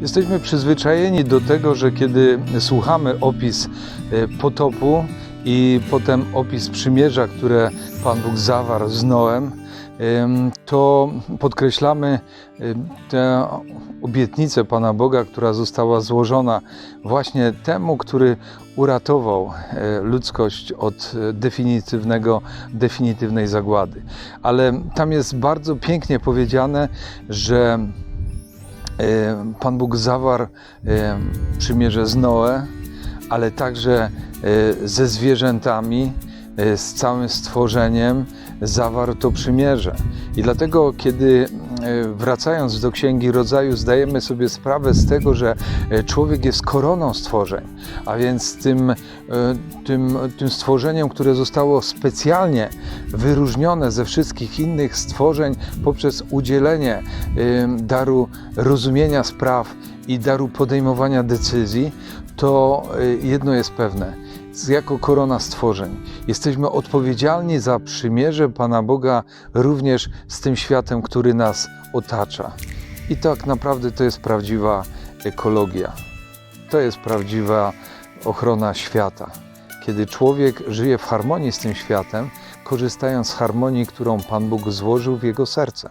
Jesteśmy przyzwyczajeni do tego, że kiedy słuchamy opis e, potopu i potem opis przymierza, które Pan Bóg zawarł z Noem, em, to podkreślamy tę obietnicę Pana Boga, która została złożona właśnie temu, który uratował e, ludzkość od e, definitywnego, definitywnej zagłady. Ale tam jest bardzo pięknie powiedziane, że Pan Bóg zawarł przymierze z Noe, ale także e, ze zwierzętami, e, z całym stworzeniem zawarł to przymierze. I dlatego, kiedy wracając do Księgi Rodzaju, zdajemy sobie sprawę z tego, że e, człowiek jest koroną stworzeń, a więc tym, e, tym, tym stworzeniem, które zostało specjalnie wyróżnione ze wszystkich innych stworzeń poprzez udzielenie daru rozumienia spraw i daru podejmowania decyzji, to e, jedno jest pewne. Jako korona stworzeń jesteśmy odpowiedzialni za przymierze Pana Boga również z tym światem, który nas otacza. I tak naprawdę to jest prawdziwa ekologia. To jest prawdziwa ochrona świata. Kiedy człowiek żyje w harmonii z tym światem, korzystając z harmonii, którą Pan Bóg złożył w jego serce.